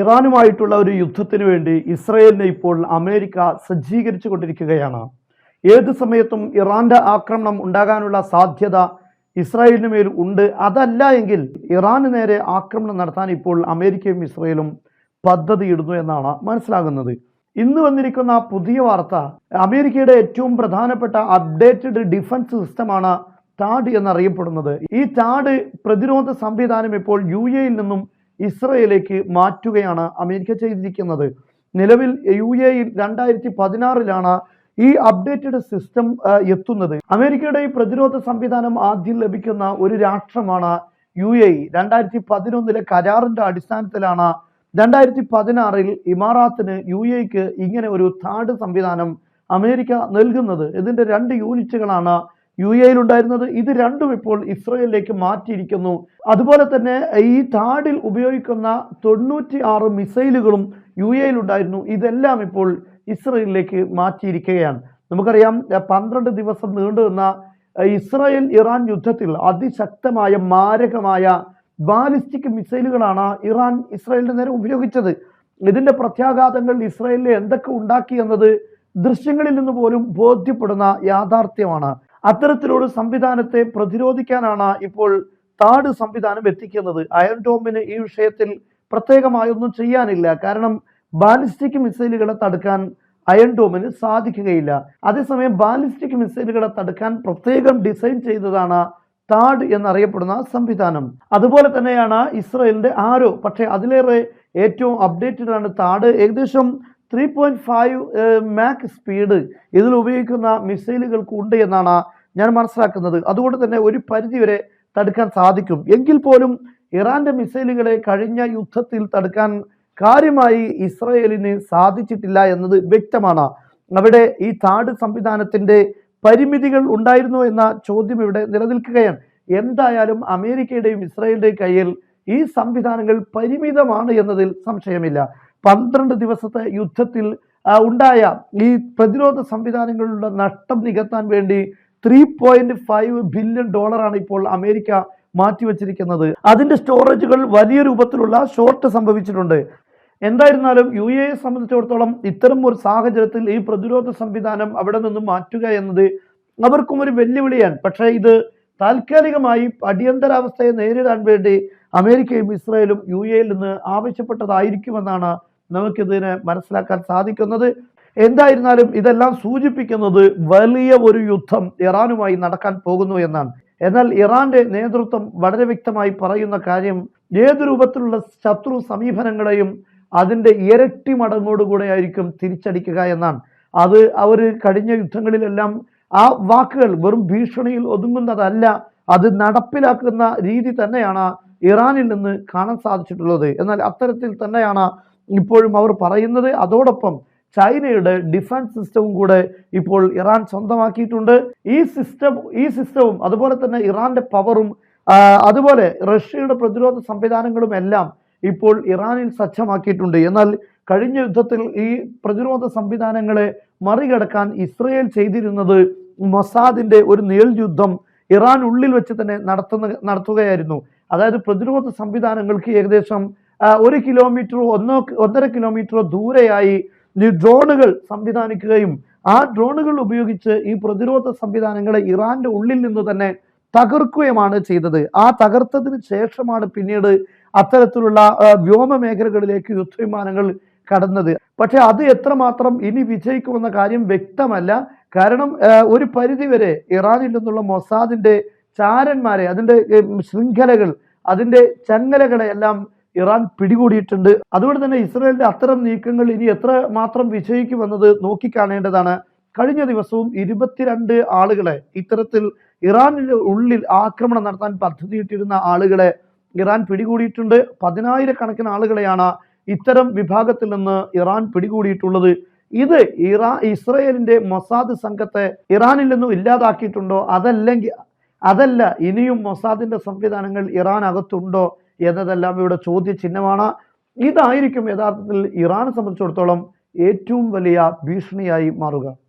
ഇറാനുമായിട്ടുള്ള ഒരു യുദ്ധത്തിന് വേണ്ടി ഇസ്രയേലിനെ ഇപ്പോൾ അമേരിക്ക സജ്ജീകരിച്ചു കൊണ്ടിരിക്കുകയാണ്. ഏത് സമയത്തും ഇറാന്റെ ആക്രമണം ഉണ്ടാകാനുള്ള സാധ്യത ഇസ്രായേലിന് മേൽ ഉണ്ട്. അതല്ല എങ്കിൽ ഇറാന് നേരെ ആക്രമണം നടത്താൻ ഇപ്പോൾ അമേരിക്കയും ഇസ്രയേലും പദ്ധതിയിടുന്നു എന്നാണ് മനസ്സിലാകുന്നത്. ഇന്ന് വന്നിരിക്കുന്ന പുതിയ വാർത്ത അമേരിക്കയുടെ ഏറ്റവും പ്രധാനപ്പെട്ട അപ്ഡേറ്റഡ് ഡിഫൻസ് സിസ്റ്റമാണ് ടാഡ് എന്നറിയപ്പെടുന്നത്. ഈ ടാഡ് പ്രതിരോധ സംവിധാനം ഇപ്പോൾ യു എയിൽ നിന്നും ഇസ്രയേലിലേക്ക് മാറ്റുകയാണ് അമേരിക്ക ചെയ്തിരിക്കുന്നത്. നിലവിൽ യു എയിൽ രണ്ടായിരത്തി പതിനാറിലാണ് ഈ അപ്ഡേറ്റഡ് സിസ്റ്റം എത്തുന്നത്. അമേരിക്കയുടെ ഈ പ്രതിരോധ സംവിധാനം ആദ്യം ലഭിക്കുന്ന ഒരു രാഷ്ട്രമാണ് യു എ. ഇ രണ്ടായിരത്തി പതിനൊന്നിലെ കരാറിന്റെ അടിസ്ഥാനത്തിലാണ് രണ്ടായിരത്തി പതിനാറിൽ ഇമാറാത്തിന് യു എക്ക് ഇങ്ങനെ ഒരു താട് സംവിധാനം അമേരിക്ക നൽകുന്നത്. ഇതിന്റെ രണ്ട് യൂണിറ്റുകളാണ് യു എയിൽ ഉണ്ടായിരുന്നത് ഇത് രണ്ടും ഇപ്പോൾ ഇസ്രയേലിലേക്ക് മാറ്റിയിരിക്കുന്നു. അതുപോലെ തന്നെ ഈ താടിൽ ഉപയോഗിക്കുന്ന തൊണ്ണൂറ്റി ആറ് മിസൈലുകളും യു എയിൽ ഉണ്ടായിരുന്നു ഇതെല്ലാം ഇപ്പോൾ ഇസ്രയേലിലേക്ക് മാറ്റിയിരിക്കുകയാണ്. നമുക്കറിയാം പന്ത്രണ്ട് ദിവസം നീണ്ടു നിന്ന ഇസ്രായേൽ ഇറാൻ യുദ്ധത്തിൽ അതിശക്തമായ മാരകമായ ബാലിസ്റ്റിക് മിസൈലുകളാണ് ഇറാൻ ഇസ്രായേലിന്റെ നേരെ ഉപയോഗിച്ചത്. ഇതിന്റെ പ്രത്യാഘാതങ്ങൾ ഇസ്രായേലിൽ എന്തൊക്കെ ഉണ്ടാക്കി എന്നത് ദൃശ്യങ്ങളിൽ നിന്ന് പോലും ബോധ്യപ്പെടുന്ന യാഥാർത്ഥ്യമാണ്. അത്തരത്തിലൊരു സംവിധാനത്തെ പ്രതിരോധിക്കാനാണ് ഇപ്പോൾ താട് സംവിധാനം എത്തിക്കുന്നത്. അയൺ ഡോമിന് ഈ വിഷയത്തിൽ പ്രത്യേകമായൊന്നും ചെയ്യാനില്ല. കാരണം ബാലിസ്റ്റിക് മിസൈലുകളെ തടുക്കാൻ അയൺ ഡോമിന് സാധിക്കുകയില്ല. അതേസമയം ബാലിസ്റ്റിക് മിസൈലുകളെ തടുക്കാൻ പ്രത്യേകം ഡിസൈൻ ചെയ്തതാണ് താഡ് എന്നറിയപ്പെടുന്ന സംവിധാനം. അതുപോലെ തന്നെയാണ് ഇസ്രയേലിന്റെ ആരോ പക്ഷേ അതിലേറെ ഏറ്റവും അപ്ഡേറ്റഡ് ആണ് താഡ് ഏകദേശം three point five Mach speed ഇതിൽ ഉപയോഗിക്കുന്ന മിസൈലുകൾക്ക് ഉണ്ട് എന്നാണ് ഞാൻ മനസ്സിലാക്കുന്നത് അതുകൊണ്ട് തന്നെ ഒരു പരിധിവരെ തടുക്കാൻ സാധിക്കും. എങ്കിൽ പോലും ഇറാന്റെ മിസൈലുകളെ കഴിഞ്ഞ യുദ്ധത്തിൽ തടുക്കാൻ കാര്യമായി ഇസ്രയേലിന് സാധിച്ചിട്ടില്ല എന്നത് വ്യക്തമാണ്. അവിടെ ഈ താട് സംവിധാനത്തിന്റെ പരിമിതികൾ ഉണ്ടായിരുന്നു എന്ന ചോദ്യം ഇവിടെ നിലനിൽക്കുകയാണ്. എന്തായാലും അമേരിക്കയുടെയും ഇസ്രായേലിന്റെയും കയ്യിൽ ഈ സംവിധാനങ്ങൾ പരിമിതമാണ് എന്നതിൽ സംശയമില്ല. പന്ത്രണ്ട് ദിവസത്തെ യുദ്ധത്തിൽ ഉണ്ടായ ഈ പ്രതിരോധ സംവിധാനങ്ങളുടെ നഷ്ടം നികത്താൻ വേണ്ടി ത്രീ പോയിന്റ് ഫൈവ് ബില്യൺ ഡോളറാണ് ഇപ്പോൾ അമേരിക്ക മാറ്റിവെച്ചിരിക്കുന്നത്. അതിന്റെ സ്റ്റോറേജുകൾ വലിയ രൂപത്തിലുള്ള ഷോർട്ട് സംഭവിച്ചിട്ടുണ്ട്. എന്തായിരുന്നാലും യു എ സംബന്ധിച്ചിടത്തോളം ഇത്തരം ഒരു സാഹചര്യത്തിൽ ഈ പ്രതിരോധ സംവിധാനം അവിടെ നിന്നും മാറ്റുക എന്നത് അവർക്കും ഒരു വെല്ലുവിളിയാണ്. പക്ഷേ ഇത് താൽക്കാലികമായി അടിയന്തരാവസ്ഥയെ നേരിടാൻ വേണ്ടി അമേരിക്കയും ഇസ്രായേലും യു എയിൽ നിന്ന് ആവശ്യപ്പെട്ടതായിരിക്കുമെന്നാണ് നമുക്കിതിനെ മനസ്സിലാക്കാൻ സാധിക്കുന്നത്. എന്തായിരുന്നാലും ഇതെല്ലാം സൂചിപ്പിക്കുന്നത് വലിയ ഒരു യുദ്ധം ഇറാനുമായി നടക്കാൻ പോകുന്നു എന്നാണ്. എന്നാൽ ഇറാന്റെ നേതൃത്വം വളരെ വ്യക്തമായി പറയുന്ന കാര്യം ഏത് രൂപത്തിലുള്ള ശത്രു സമീപനങ്ങളെയും അതിന്റെ ഇരട്ടി മടങ്ങോടുകൂടെ ആയിരിക്കും തിരിച്ചടിക്കുക എന്നാണ്. അത് അവർ കഴിഞ്ഞ യുദ്ധങ്ങളിലെല്ലാം ആ വാക്കുകൾ വെറും ഭീഷണിയിൽ ഒതുങ്ങുന്നതല്ല അത് നടപ്പിലാക്കുന്ന രീതി തന്നെയാണ് ഇറാനിൽ നിന്ന് കാണാൻ സാധിച്ചിട്ടുള്ളത്. എന്നാൽ അത്തരത്തിൽ തന്നെയാണ് ഇപ്പോഴും അവർ പറയുന്നത്. അതോടൊപ്പം ചൈനയുടെ ഡിഫൻസ് സിസ്റ്റവും കൂടെ ഇപ്പോൾ ഇറാൻ സ്വന്തമാക്കിയിട്ടുണ്ട്. ഈ സിസ്റ്റം ഈ സിസ്റ്റവും അതുപോലെ തന്നെ ഇറാന്റെ പവറും അതുപോലെ റഷ്യയുടെ പ്രതിരോധ സംവിധാനങ്ങളും എല്ലാം ഇപ്പോൾ ഇറാനിൽ സജ്ജമാക്കിയിട്ടുണ്ട്. എന്നാൽ കഴിഞ്ഞ യുദ്ധത്തിൽ ഈ പ്രതിരോധ സംവിധാനങ്ങളെ മറികടക്കാൻ ഇസ്രയേൽ ചെയ്തിരുന്നത് മൊസാദിന്റെ ഒരു നീൽ യുദ്ധം ഇറാൻ ഉള്ളിൽ വെച്ച് തന്നെ നടത്തുന്ന നടത്തുകയായിരുന്നു. അതായത് പ്രതിരോധ സംവിധാനങ്ങൾക്ക് ഏകദേശം ഒരു കിലോമീറ്ററോ ഒന്നോ ഒന്നര കിലോമീറ്ററോ ദൂരെയായി ഡ്രോണുകൾ സംവിധാനിക്കുകയും ആ ഡ്രോണുകൾ ഉപയോഗിച്ച് ഈ പ്രതിരോധ സംവിധാനങ്ങളെ ഇറാന്റെ ഉള്ളിൽ നിന്ന് തന്നെ തകർക്കുകയുമാണ് ചെയ്തത്. ആ തകർത്തതിന് ശേഷമാണ് പിന്നീട് അത്തരത്തിലുള്ള വ്യോമ മേഖലകളിലേക്ക് യുദ്ധവിമാനങ്ങൾ കടന്നത്. പക്ഷെ അത് എത്രമാത്രം ഇനി വിജയിക്കുമെന്ന കാര്യം വ്യക്തമല്ല. കാരണം ഒരു പരിധിവരെ ഇറാനിൽ നിന്നുള്ള മൊസാദിന്റെ ചാരന്മാരെ അതിന്റെ ഏർ, ശൃംഖലകൾ അതിന്റെ ചങ്ങലകളെ എല്ലാം ഇറാൻ പിടികൂടിയിട്ടുണ്ട്. അതുകൊണ്ട് തന്നെ ഇസ്രയേലിന്റെ അത്തരം നീക്കങ്ങൾ ഇനി എത്ര മാത്രം വിജയിക്കുമെന്നത് നോക്കിക്കാണേണ്ടതാണ്. കഴിഞ്ഞ ദിവസവും ഇരുപത്തിരണ്ട് ആളുകളെ ഇത്തരത്തിൽ ഇറാനിന്റെ ഉള്ളിൽ ആക്രമണം നടത്താൻ പദ്ധതിയിട്ടിരുന്ന ആളുകളെ ഇറാൻ പിടികൂടിയിട്ടുണ്ട്. പതിനായിരക്കണക്കിന് ആളുകളെയാണ് ഇത്തരം വിഭാഗത്തിൽ നിന്ന് ഇറാൻ പിടികൂടിയിട്ടുള്ളത്. ഇത് ഇറാ ഇസ്രയേലിന്റെ മൊസാദ് സംഘത്തെ ഇറാനിൽ നിന്നും ഇല്ലാതാക്കിയിട്ടുണ്ടോ? അതല്ലെങ്കിൽ അതല്ല ഇനിയും മൊസാദിന്റെ സംവിധാനങ്ങൾ ഇറാൻ അകത്തുണ്ടോ എന്നതെല്ലാം ഇവിടെ ചോദ്യചിഹ്നമാണ്. ഇതായിരിക്കും യഥാർത്ഥത്തിൽ ഇറാനെ സംബന്ധിച്ചിടത്തോളം ഏറ്റവും വലിയ ഭീഷണിയായി മാറുക.